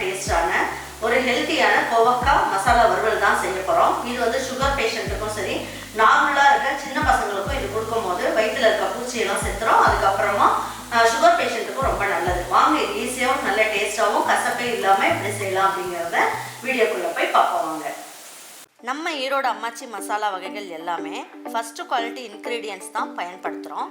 டேஸ்டான ஒரு ஹெல்த்தியான கோவக்காய் மசாலா வறுவல் தான் செய்ய போகிறோம் இது வந்து சுகர் பேஷண்ட்டுக்கும் சரி நார்மலாக இருக்க சின்ன பசங்களுக்கும் இது கொடுக்கும்போது வயிற்றில் இருக்க பூச்சியெல்லாம் செத்துறோம் அதுக்கப்புறமா சுகர் பேஷண்ட்டுக்கும் ரொம்ப நல்லது. வாங்க இது ஈஸியாகவும் நல்ல டேஸ்ட்டாகவும் கசப்பே இல்லாமல் எப்படி செய்யலாம் அப்படிங்கிறத வீடியோக்குள்ளே போய் பார்ப்போம் வாங்க. நம்ம ஈரோடு அம்மாச்சி மசாலா வகைகள் எல்லாமே ஃபஸ்ட்டு குவாலிட்டி இன்க்ரீடியன்ஸ் தான் பயன்படுத்துகிறோம்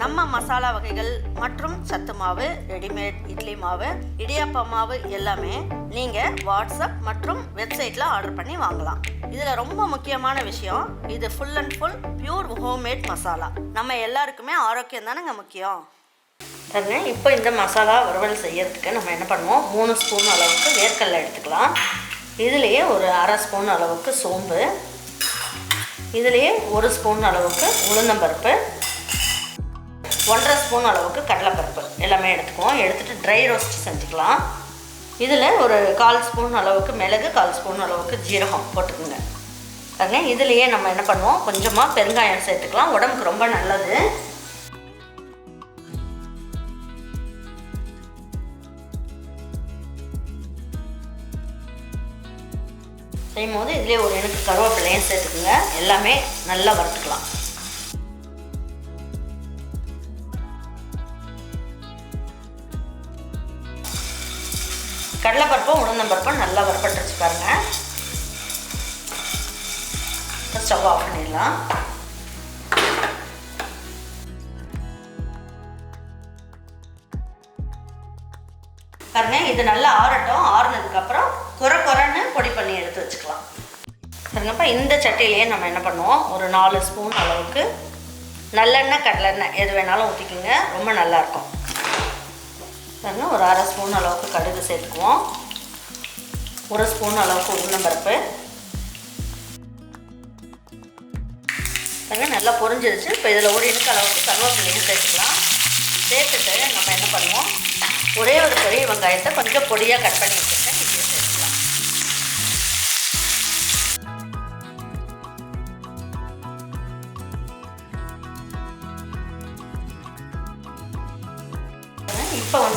நம்ம மசாலா வகைகள் மற்றும் சத்து மாவு ரெடிமேட் இட்லி மாவு இடியாப்ப மாவு எல்லாமே நீங்கள் வாட்ஸ்அப் மற்றும் வெப்சைட்டில் ஆர்டர் பண்ணி வாங்கலாம். இதில் ரொம்ப முக்கியமான விஷயம் இது full and full pure homemade masala. நம்ம எல்லாருக்குமே ஆரோக்கியம் தானேங்க முக்கியம். பாருங்க இப்போ இந்த மசாலா வறுவல் செய்யறதுக்கு நம்ம என்ன பண்ணுவோம்? மூணு ஸ்பூன் அளவுக்கு வேர்க்கடலை எடுத்துக்கலாம். இதுலேயே ஒரு அரை ஸ்பூன் அளவுக்கு சோம்பு. இதுலேயே ஒரு ஸ்பூன் அளவுக்கு உளுந்தம்பருப்பு. ஒன்றரை ஸ்பூன் அளவுக்கு கடலைப்பருப்பு. எல்லாமே எடுத்துக்குவோம். எடுத்துகிட்டு ட்ரை ரோஸ்ட் செஞ்சுக்கலாம். இதில் ஒரு கால் ஸ்பூன் அளவுக்கு மிளகு கால் ஸ்பூன் அளவுக்கு ஜீரகம் போட்டுக்கோங்க. பாருங்க இதுலேயே நம்ம என்ன பண்ணுவோம்? கொஞ்சமாக பெருங்காயம் சேர்த்துக்கலாம். உடம்புக்கு ரொம்ப நல்லது. செய்யும் போது இதுலேயே ஒரு எனக்கு கருவேப்பிலையும் சேர்த்துக்குங்க. எல்லாமே நல்லா வறுத்துக்கலாம். கடலைப்பருப்பும் உளுந்தம்பருப்பும் நல்லா வறுபட்டுருச்சு பாருங்கள் ஸ்டவ் ஆஃப் பண்ணிடலாம். பாருங்க இது நல்லா ஆறட்டும். ஆறுனதுக்கப்புறம் குறை குறைன்னு பொடி பண்ணி எடுத்து வச்சுக்கலாம். பாருங்கப்பா இந்த சட்டியிலேயே நம்ம என்ன பண்ணுவோம்? ஒரு நாலு ஸ்பூன் அளவுக்கு நல்லெண்ணெய் கடலெண்ணெய் எது வேணாலும் ஊற்றிக்கிங்க ரொம்ப நல்லாயிருக்கும் பாருங்க ஒரு அரை ஸ்பூன் அளவுக்கு கடுகு சேர்த்துக்குவோம். ஒரு ஸ்பூன் அளவுக்கு உளுந்தம்பருப்பு. பாருங்க நல்லா பொரிஞ்சிருச்சு. இப்போ இதில் ஒரு இனுக்கு அளவுக்கு கருவேப்பிலையும் சேர்த்துக்கலாம். சேர்த்துட்டு நம்ம என்ன பண்ணுவோம்? ஒரே ஒரு பெரிய வெங்காயத்தை கொஞ்சம் பொடியாக கட் பண்ணி வச்சுருக்கேன்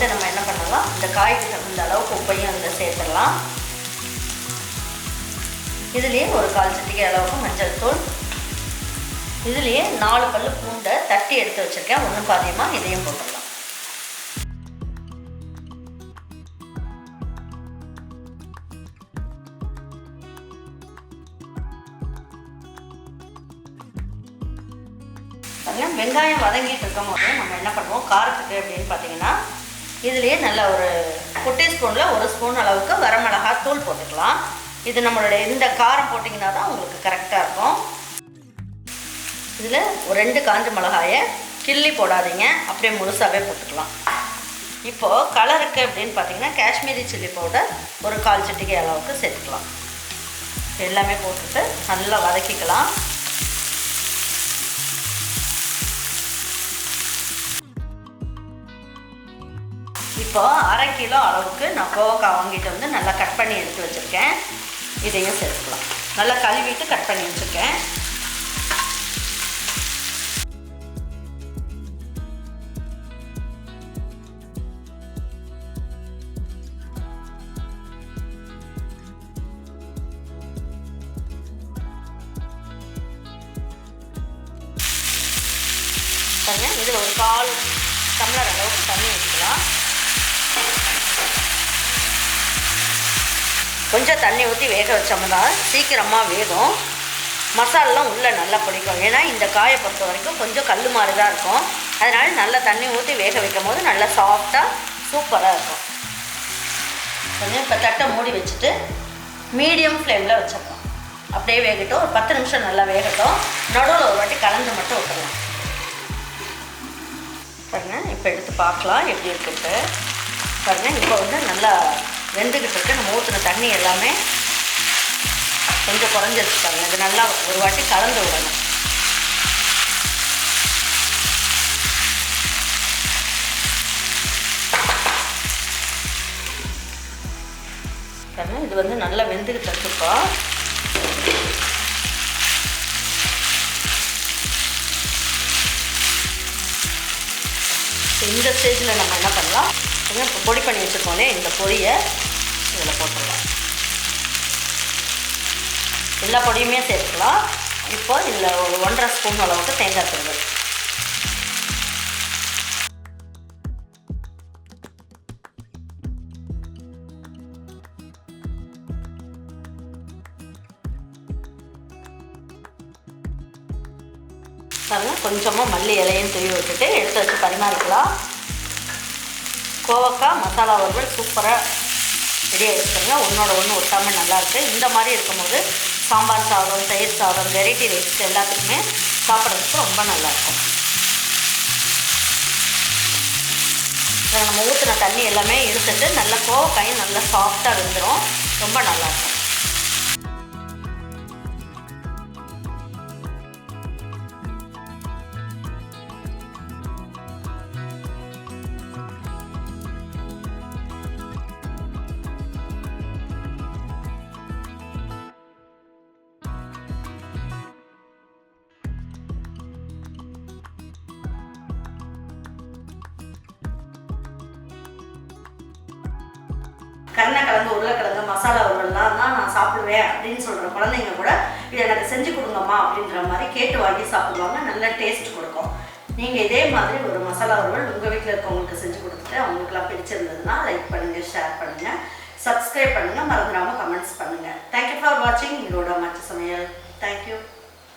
வந்து நம்ம என்ன பண்ணலாம்? இந்த காய்க்கு தகுந்த அளவுக்கு உப்பையும் அதில் சேர்த்துடலாம். இதுலேயே ஒரு கால் சிட்டிகை அளவுக்கு மஞ்சள் தூள். இதுலேயே நாலு பல் பூண்டை தட்டி எடுத்து வச்சுருக்கேன். ஒன்று பாதியமாக இதையும் போட்டுடலாம். வெங்காயம் வதங்கிட்டு இருக்கும் போது நம்ம என்ன பண்ணுவோம்? காரத்துக்கு அப்படின்னு பார்த்தீங்கன்னா இதுலேயே நல்ல ஒரு குட்டி ஸ்பூனில் ஒரு ஸ்பூன் அளவுக்கு வரமிளகா தூள் போட்டுக்கலாம். இது நம்மளுடைய இந்த காரம் போட்டிங்கன்னா தான் உங்களுக்கு கரெக்டாக இருக்கும். இதில் ஒரு ரெண்டு காஞ்ச மிளகாயை கிள்ளி போடாதீங்க. அப்படியே முழுசாகவே போட்டுக்கலாம். இப்போது கலருக்கு அப்படின்னு பார்த்தீங்கன்னா காஷ்மீரி சில்லி பவுடர் ஒரு கால் சிட்டிகை அளவுக்கு சேர்த்துக்கலாம். எல்லாமே போட்டுட்டு நல்லா வதக்கிக்கலாம். இப்போ அரை கிலோ அளவுக்கு நான் கோவக்காய் வாங்கிட்டு வந்து நல்லா கட் பண்ணி எடுத்து வச்சுருக்கேன். இதையும் சேர்த்துக்கலாம். நல்லா கழுவிட்டு கட் பண்ணி வச்சுருக்கேன். பாருங்க இதில் ஒரு கால் டம்ளர் அளவுக்கு தண்ணி ஊற்றிக்கலாம். கொஞ்சம் தண்ணி ஊற்றி வேக வச்சோம்னா சீக்கிரமாக வேகும். மசாலெலாம் உள்ளே நல்லா பிடிக்கும். ஏன்னா இந்த காயை பொறுத்த வரைக்கும் கொஞ்சம் கல் மாதிரி தான் இருக்கும். அதனால் நல்லா தண்ணி ஊற்றி வேக வைக்கும் போது நல்லா சாஃப்டாக சூப்பராக இருக்கும். கொஞ்சம் இப்போ தட்டை மூடி வச்சுட்டு மீடியம் ஃப்ளேமில் வச்சுருக்கோம் அப்படியே வேகட்டும். ஒரு பத்து நிமிஷம் நல்லா வேகட்டும். நடுவில் ஒரு வாட்டி கலந்து மட்டும் விட்டுடலாம் பாருங்கள் இப்போ எடுத்து பார்க்கலாம். எப்படி இருக்குது பாருங்கள் இப்போ வந்து நல்லா வெந்துக்கிட்டு நம்ம ஊற்றின தண்ணி எல்லாமே கொஞ்சம் குறைஞ்சிருச்சு பாருங்கள் இது நல்லா ஒரு வாட்டி கலந்து விடணும். இது வந்து நல்லா வெந்துக்கிட்டு இருக்குப்பா. இந்த ஸ்டேஜில் நம்ம என்ன பண்ணலாம்? கொஞ்சம் இப்போ பொடி பண்ணி வச்சுருக்கோம்லே இந்த பொடியை இதில் போட்டுடலாம். எல்லா பொடியுமே சேர்த்துக்கலாம். இப்போ இதில் ஒரு ஒன்றரை ஸ்பூன் அளவுக்கு தேங்காய் திருவல். கொஞ்சமாக மல்லி இலையும் தூவி விட்டுட்டு எடுத்து வச்சு பரிமாறிக்கலாம் கோவக்காய் மசாலா வறுவல் சூப்பராக ரெடி ஆகிடுச்சுங்க ஒன்றோட ஒன்று ஒட்டாமல் நல்லாயிருக்கு இந்த மாதிரி இருக்கும்போது சாம்பார் சாதம் தயிர் சாதம் வெரைட்டி ரைஸ் எல்லாத்துக்குமே சாப்பிட்றதுக்கு ரொம்ப நல்லாயிருக்கும் நம்ம ஊற்றின தண்ணி எல்லாமே இழுத்துட்டு நல்லா கோவக்காயும் நல்லா சாஃப்டாக வெந்துடும் ரொம்ப நல்லாயிருக்கும் கருணை உருளைக்கிழங்கு மசாலா உருளெல்லாம் தான் நான் சாப்பிடுவேன் அப்படின்னு சொல்கிற குழந்தைங்க கூட இதை எனக்கு செஞ்சு கொடுங்கம்மா அப்படின்ற மாதிரி கேட்டு வாங்கி சாப்பிடுவாங்க. நல்ல டேஸ்ட் கொடுக்கும். நீங்கள் இதே மாதிரி ஒரு மசாலா உருவல் உங்கள் வீட்டில் இருக்கவங்களுக்கு செஞ்சு கொடுத்துட்டு அவங்களுக்குலாம் பிடிச்சிருந்ததுன்னா லைக் பண்ணுங்கள் ஷேர் பண்ணுங்கள் சப்ஸ்கிரைப் பண்ணுங்கள் மறந்துடாமல் கமெண்ட்ஸ் பண்ணுங்கள் தேங்க்யூ ஃபார் வாட்சிங் இதோட மற்ற சமையல். தேங்க்யூ